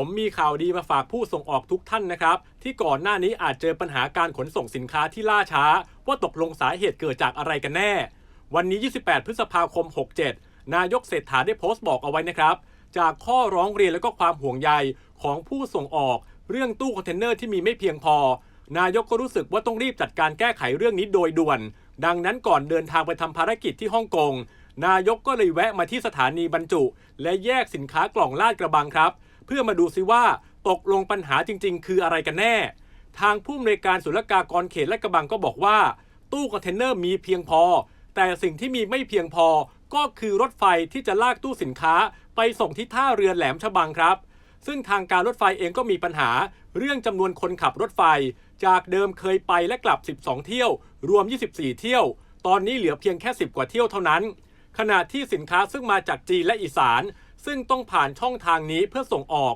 ผมมีข่าวดีมาฝากผู้ส่งออกทุกท่านนะครับ ที่ก่อนหน้านี้อาจเจอปัญหาการขนส่งสินค้าที่ล่าช้า ว่าตกลงสาเหตุเกิดจากอะไรกันแน่ วันนี้ 28 พฤษภาคม 67 นายกเศรษฐาได้โพสต์บอกเอาไว้นะครับ จากข้อร้องเรียนและก็ความห่วงใยของผู้ส่งออก เรื่องตู้คอนเทนเนอร์ที่มีไม่เพียงพอ นายกก็รู้สึกว่าต้องรีบจัดการแก้ไขเรื่องนี้โดยด่วน ดังนั้นก่อนเดินทางไปทำภารกิจที่ฮ่องกงนายกก็เลยแวะมาที่สถานีบรรจุ และแยกสินค้ากล่องลาดกระบังครับ เพื่อมาดูซิว่าตกลงปัญหาจริง ๆ คืออะไรกันแน่ ทางผู้อำนวยการศุลกากรเขตและกระบังก็บอกว่า ตู้คอนเทนเนอร์มีเพียงพอ แต่สิ่งที่มีไม่เพียงพอก็คือรถไฟที่จะลากตู้สินค้าไปส่งที่ท่าเรือแหลมฉบังครับ ซึ่งทางการรถไฟเองก็มีปัญหา เรื่องจำนวนคนขับรถไฟ จากเดิมเคยไปและกลับ 12 เที่ยว รวม 24 เที่ยว ตอนนี้เหลือเพียงแค่ 10 กว่าเที่ยวเท่านั้น ขณะที่สินค้าซึ่งมาจากจีนและอีสาน ซึ่งต้องผ่านช่องทางนี้เพื่อส่งออก